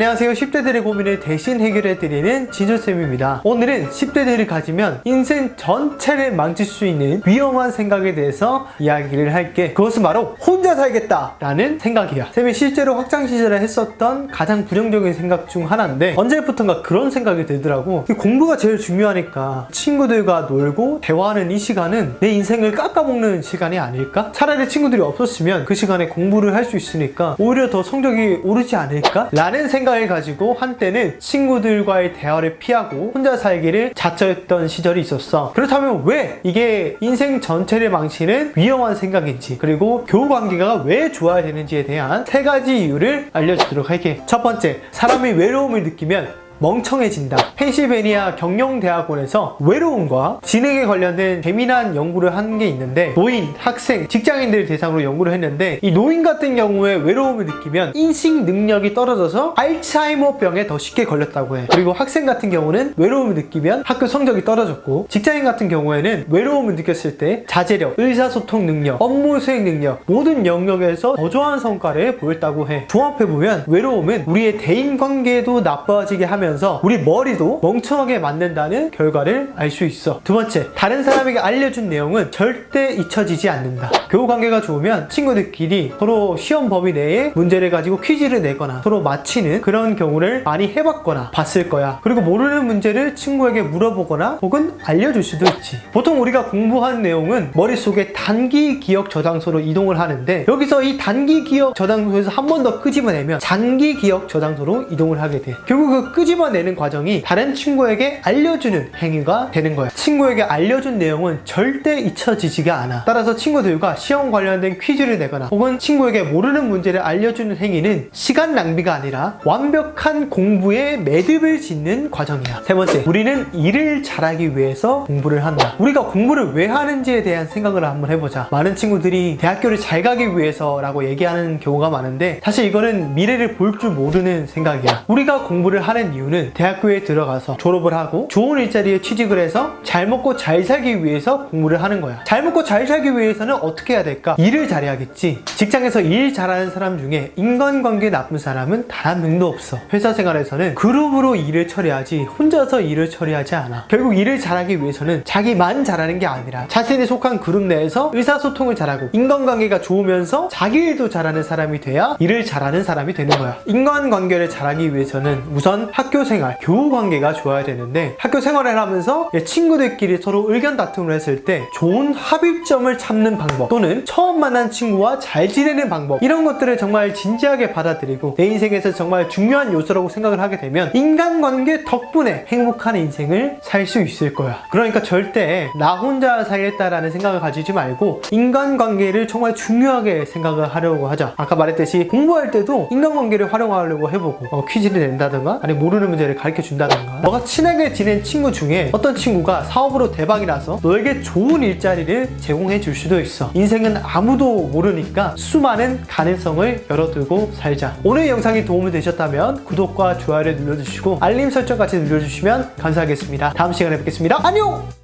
안녕하세요. 10대들의 고민을 대신 해결해드리는 진조쌤입니다. 오늘은 10대들이 가지면 인생 전체를 망칠 수 있는 위험한 생각에 대해서 이야기를 할게. 그것은 바로 혼자 살겠다 라는 생각이야. 쌤이 실제로 학창 시절에 했었던 가장 부정적인 생각 중 하나인데 언제부턴가 그런 생각이 들더라고. 이 공부가 제일 중요하니까 친구들과 놀고 대화하는 이 시간은 내 인생을 깎아먹는 시간이 아닐까? 차라리 친구들이 없었으면 그 시간에 공부를 할 수 있으니까 오히려 더 성적이 오르지 않을까? 라는 생각 을 가지고 한때는 친구들과의 대화를 피하고 혼자 살기를 자처했던 시절이 있었어. 그렇다면 왜 이게 인생 전체를 망치는 위험한 생각인지 그리고 교우 관계가 왜 좋아야 되는지에 대한 세 가지 이유를 알려주도록 할게. 첫 번째, 사람이 외로움을 느끼면 멍청해진다. 펜실베니아 경영대학원에서 외로움과 지능에 관련된 재미난 연구를 한 게 있는데 노인, 학생, 직장인들 대상으로 연구를 했는데 이 노인 같은 경우에 외로움을 느끼면 인식 능력이 떨어져서 알츠하이머병에 더 쉽게 걸렸다고 해. 그리고 학생 같은 경우는 외로움을 느끼면 학교 성적이 떨어졌고 직장인 같은 경우에는 외로움을 느꼈을 때 자제력, 의사소통 능력, 업무 수행 능력 모든 영역에서 저조한 성과를 보였다고 해. 종합해 보면 외로움은 우리의 대인 관계도 나빠지게 하면 서 우리 머리도 멍청하게 만든다는 결과를 알 수 있어. 두 번째, 다른 사람에게 알려준 내용은 절대 잊혀지지 않는다. 교우 관계가 좋으면 친구들끼리 서로 시험 범위 내에 문제를 가지고 퀴즈를 내거나 서로 맞히는 그런 경우를 많이 해봤거나 봤을 거야. 그리고 모르는 문제를 친구에게 물어보거나 혹은 알려줄 수도 있지. 보통 우리가 공부한 내용은 머릿속에 단기 기억 저장소로 이동을 하는데 여기서 이 단기 기억 저장소에서 한 번 더 끄집어내면 장기 기억 저장소로 이동을 하게 돼. 결국 그 끄집어 내는 과정이 다른 친구에게 알려주는 행위가 되는 거야. 친구에게 알려준 내용은 절대 잊혀지지가 않아. 따라서 친구들과 시험 관련된 퀴즈를 내거나 혹은 친구에게 모르는 문제를 알려주는 행위는 시간 낭비가 아니라 완벽한 공부에 매듭을 짓는 과정이야. 세 번째, 우리는 일을 잘하기 위해서 공부를 한다. 우리가 공부를 왜 하는지에 대한 생각을 한번 해보자. 많은 친구들이 대학교를 잘 가기 위해서라고 얘기하는 경우가 많은데 사실 이거는 미래를 볼 줄 모르는 생각이야. 우리가 공부를 하는 이유는 대학교에 들어가서 졸업을 하고 좋은 일자리에 취직을 해서 잘 먹고 잘 살기 위해서 공부를 하는 거야. 잘 먹고 잘 살기 위해서는 어떻게 해야 될까? 일을 잘해야겠지. 직장에서 일 잘하는 사람 중에 인간관계 나쁜 사람은 단 한 명도 없어. 회사 생활에서는 그룹으로 일을 처리하지 혼자서 일을 처리하지 않아. 결국 일을 잘하기 위해서는 자기만 잘하는 게 아니라 자신이 속한 그룹 내에서 의사소통을 잘하고 인간관계가 좋으면서 자기 일도 잘하는 사람이 돼야 일을 잘하는 사람이 되는 거야. 인간관계를 잘하기 위해서는 우선 학교 생활, 교우 관계가 좋아야 되는데 학교 생활을 하면서 친구들끼리 서로 의견 다툼을 했을 때 좋은 합의점을 찾는 방법 또는 처음 만난 친구와 잘 지내는 방법 이런 것들을 정말 진지하게 받아들이고 내 인생에서 정말 중요한 요소라고 생각을 하게 되면 인간관계 덕분에 행복한 인생을 살 수 있을 거야. 그러니까 절대 나 혼자 살겠다라는 생각을 가지지 말고 인간관계를 정말 중요하게 생각을 하려고 하자. 아까 말했듯이 공부할 때도 인간관계를 활용하려고 해보고 어, 퀴즈를 낸다든가 아니 모르는 문제를 가르쳐 준다든가 너가 친하게 지낸 친구 중에 어떤 친구가 사업으로 대박이 나서 너에게 좋은 일자리를 제공해 줄 수도 있어. 인생은 아무도 모르니까 수많은 가능성을 열어두고 살자. 오늘 영상이 도움이 되셨다면 구독과 좋아요를 눌러주시고 알림 설정까지 눌러주시면 감사하겠습니다. 다음 시간에 뵙겠습니다. 안녕!